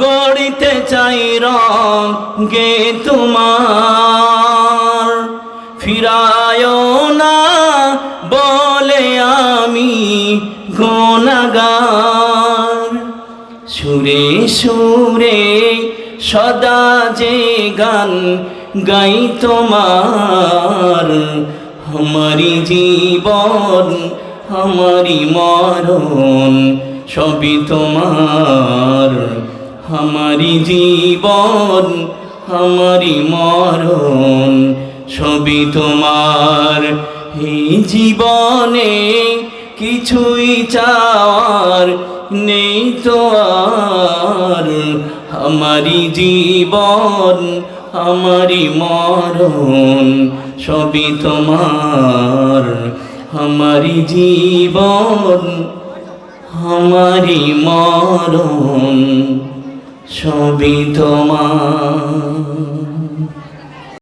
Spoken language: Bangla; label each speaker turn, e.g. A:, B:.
A: গড়িতে চাই রঙে তোমার। ফিরায় না বলে আমি গোনাগার সুরে সুরে সদা যে গান গাই তোমার। আমারি জীবন, আমারি মরণ সবই তোমার। আমারি জীবন, আমারি মরণ, সবই তোমার। এই জীবনে কিছুই চাওয়ার নেই তো আর। আমারি জীবন, আমারি মরণ, সবই তোমার। আমারি জীবন, আমারি মরণ। সবই তোমার।